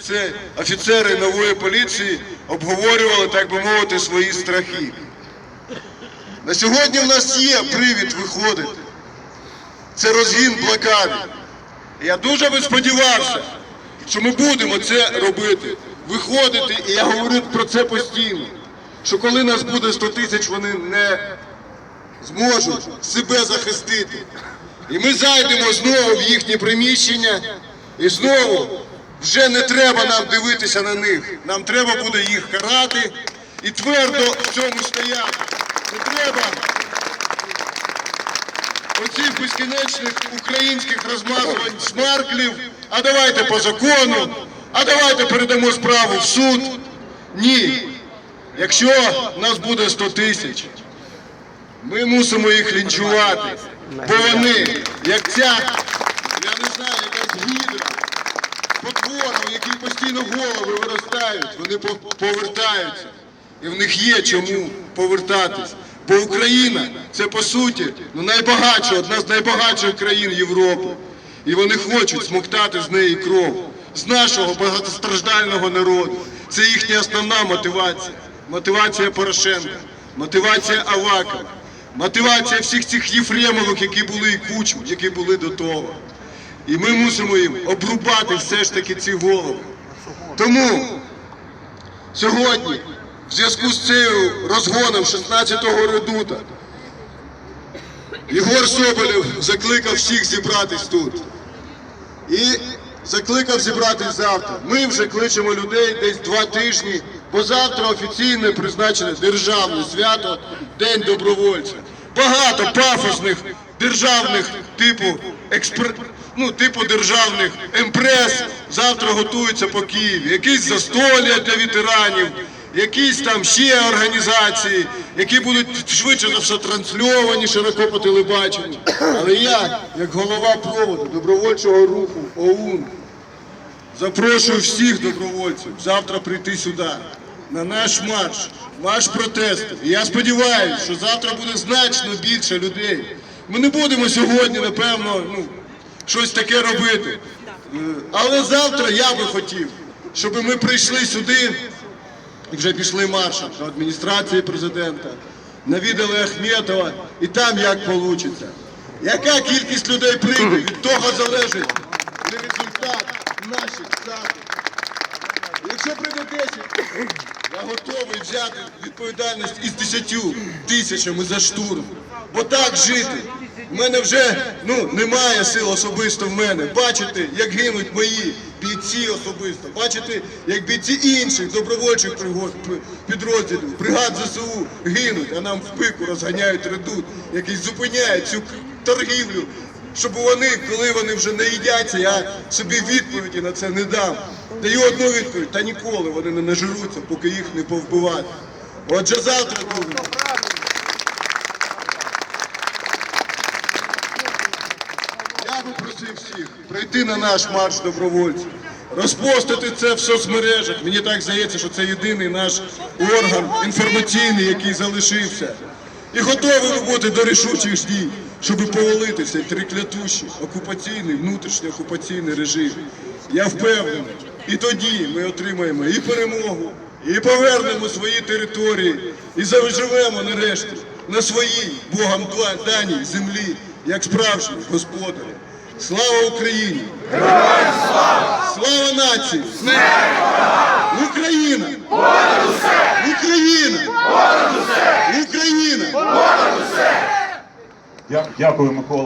Це офіцери нової поліції обговорювали, так би мовити, свої страхи. На сьогодні в нас є привід виходити. Це розгін блокади. Я дуже би сподівався, що ми будемо це робити, виходити, і я говорю про це постійно. Що коли нас буде 100 тисяч, вони не зможуть себе захистити. І ми зайдемо знову в їхні приміщення, і знову вже не треба нам дивитися на них. Нам треба буде їх карати і твердо в цьому стояти. Не треба оцих безкінечних українських розмазувань смарклів, а давайте по закону, а давайте передамо справу в суд. Ні. Якщо нас буде 100 тисяч, ми мусимо їх лінчувати, бо вони, як ця, я не знаю, якась гідра, потвора, у якій постійно голови виростають, вони по- повертаються. І в них є чому повертатись. Бо Україна це по суті ну, найбагатша, одна з найбагатших країн Європи. І вони хочуть смоктати з неї кров, з нашого багатостраждального народу. Це їхня основна мотивація. Мотивація Порошенка, мотивація Авакова, мотивація всіх цих Єфремових, які були і кучм, які були до того. І ми мусимо їм обрубати все ж таки ці голови. Тому сьогодні, в зв'язку з цим розгоном 16-го редута, Єгор Соболєв закликав всіх зібратись тут. І закликав зібратись завтра. Ми вже кличемо людей десь два тижні, бо завтра офіційно призначене державне свято День добровольця. Багато пафосних державних типу експр... ну, типу державних емпрес завтра готуються по Києві. Якісь застолля для ветеранів, якісь там ще організації, які будуть швидше за все трансльовані широко по телебаченню. Але я, як голова проводу добровольчого руху ОУН, запрошую всіх добровольців завтра прийти сюди, на наш марш, ваш протест. І я сподіваюся, що завтра буде значно більше людей. Ми не будемо сьогодні, напевно, ну, щось таке робити. Але завтра я би хотів, щоб ми прийшли сюди і вже пішли маршем до адміністрації президента, навідали Ахметова, і там як вийде. Яка кількість людей прийде, від того залежить результат наших заходів. Якщо прийде 10, я готовий взяти відповідальність із 10 тисячами за штурм. Бо так жити. У мене вже ну, немає сил особисто в мене. Бачите, як гинуть мої бійці особисто. Бачите, як бійці інших добровольчих пригод- підрозділів, бригад ЗСУ гинуть, а нам в пику розганяють редут, який зупиняє цю торгівлю щоб вони, коли вони вже не їдяться, я собі відповіді на це не дам. Даю одну відповідь, та ніколи вони не нажируться, поки їх не повбивати. Отже, завтра би просив всіх прийти на наш марш добровольців, розпостити це в соцмережах. Мені так здається, що це єдиний наш орган інформаційний, який залишився. І готові ми бути до рішучих дій, щоб повалити цей триклятущий окупаційний, внутрішньо окупаційний режим. Я впевнений, і тоді ми отримаємо і перемогу, і повернемо свої території, і заживемо нарешті на своїй Богом даній землі, як справжні господарі. Слава Україні! Слава нації! Україна! Україна! Україна! Дя- Дякую, Микола.